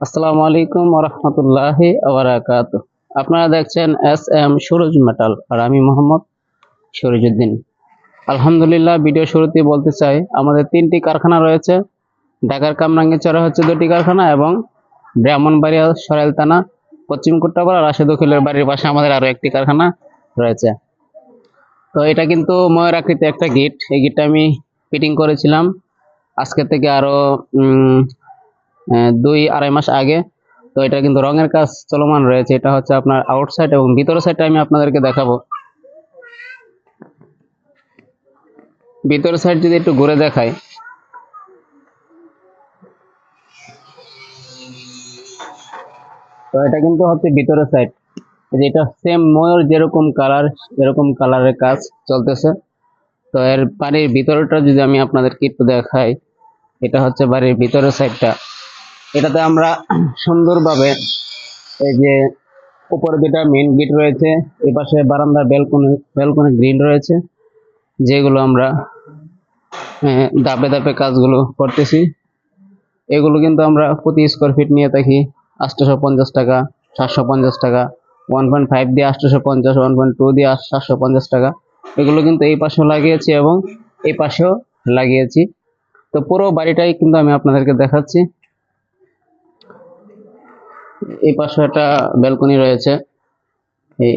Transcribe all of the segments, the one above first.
আসসালামু আলাইকুম রহমতুল্লাহ আবরাকাত আপনারা দেখছেন এস এম সুরজ মেটাল আর আমি মোহাম্মদ সুরজউদ্দিন। আলহামদুলিল্লাহ ভিডিও শুরুতে বলতে চাই আমাদের তিনটি কারখানা রয়েছে। ঢাকার কামরাঙ্গীচরে হচ্ছে দুটি কারখানা এবং ব্রাহ্মণবাড়িয়া সরাইল থানা পশ্চিম কুট্টাপাড়া রাশেদ উকিলের বাড়ির পাশে আমাদের আরও একটি কারখানা রয়েছে। তো এটা কিন্তু ময়ূর আকৃতি একটা গিট। এই গিটটা আমি ফিটিং করেছিলাম। আজকে থেকে আরও উম, আহ, দুই আড়াই মাস আগে। তো এটা কিন্তু রঙের কাজ চলমান রয়েছে। এটা হচ্ছে আপনার আউটসাইড এবং ভিতরের সাইডটা আমি আপনাদেরকে দেখাবো। ভিতরের সাইড যদি একটু ঘুরে দেখাই। তো এটা কিন্তু হচ্ছে ভিতরের সাইড যেটা সেম ময়ূর যেরকম কালার এরকম কালারের কাজ চলতেছে। তো এর বাড়ির ভিতরটা যদি আমি আপনাদেরকে একটু দেখাই, এটা হচ্ছে বাড়ির ভিতরের সাইডটা এটাতে আমরা সুন্দরভাবে এই যে উপরে দুটা মেন গেট রয়েছে, এই পাশে ব্যালকনি ব্যালকনি গ্রিল রয়েছে, যেগুলো আমরা ধাপে ধাপে কাজগুলো করতেছি। এগুলো কিন্তু আমরা প্রতি স্কোয়ার ফিট নিয়ে থাকি আটশোশো পঞ্চাশ টাকা, সাতশো পঞ্চাশ টাকা ওয়ান পয়েন্ট ফাইভ দিয়ে আটশোশো পঞ্চাশ ওয়ান পয়েন্ট টু দিয়ে সাতশো পঞ্চাশ টাকা। এগুলো কিন্তু এই পাশেও লাগিয়েছি এবং এই পাশেও লাগিয়েছি। তো পুরো বাড়িটাই কিন্তু আমি আপনাদেরকে দেখাচ্ছি। এই পাশে একটা ব্যালকনি রয়েছে।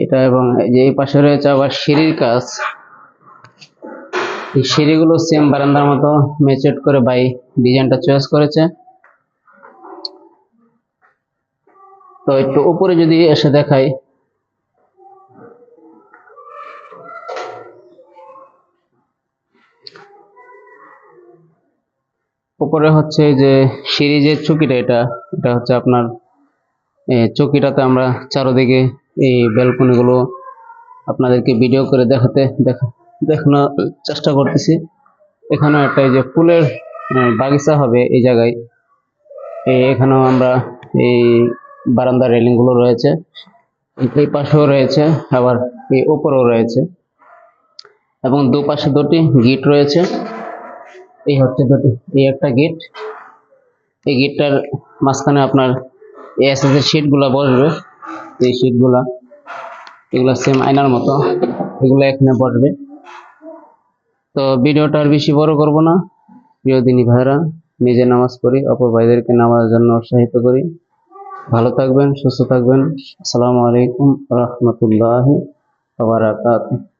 এটা এবং যে এই পাশে রয়েছে আবার সিঁড়ির কাজ। এই সিঁড়িগুলো সেম বারান্দার মতো মেচেট করে বাই ডিজাইনটা চয়েস করেছে। তো একটু উপরে যদি এসে দেখাই। উপরে হচ্ছে যে সিঁড়ি যে চুকিটা এটা এটা হচ্ছে আপনার চৌকিটাতে আমরা চারোদিকে এই ব্যালকনি গুলো আপনাদেরকে ভিডিও করে দেখাতে দেখা, দেখানোর চেষ্টা করতেছি। এখানেও একটা যে ফুলের বাগিচা হবে এই জায়গায়। এখানেও আমরা এই বারান্দা রেলিংগুলো রয়েছে। এই পাশেও রয়েছে, আবার এই উপরেও রয়েছে। এবং দুপাশে দুটি গিট রয়েছে। এই হচ্ছে দুটি, এই একটা গেট। এই গেটটার মাঝখানে আপনার এসএস এর শীটগুলা বসবে, এই শীটগুলা এগুলা সেম আয়নার মতো, এগুলো এখানে বসবে। তো ভিডিওটা আর বেশি বড় করব না। প্রিয় দিনী ভাইরা নিজে নামাজ পড়ি, অপর ভাইদেরকে নামাজের জন্য উৎসাহিত করি। ভালো থাকবেন, সুস্থ থাকবেন। আসসালামু আলাইকুম রহমতুল্লাহ বারাকাতুহু।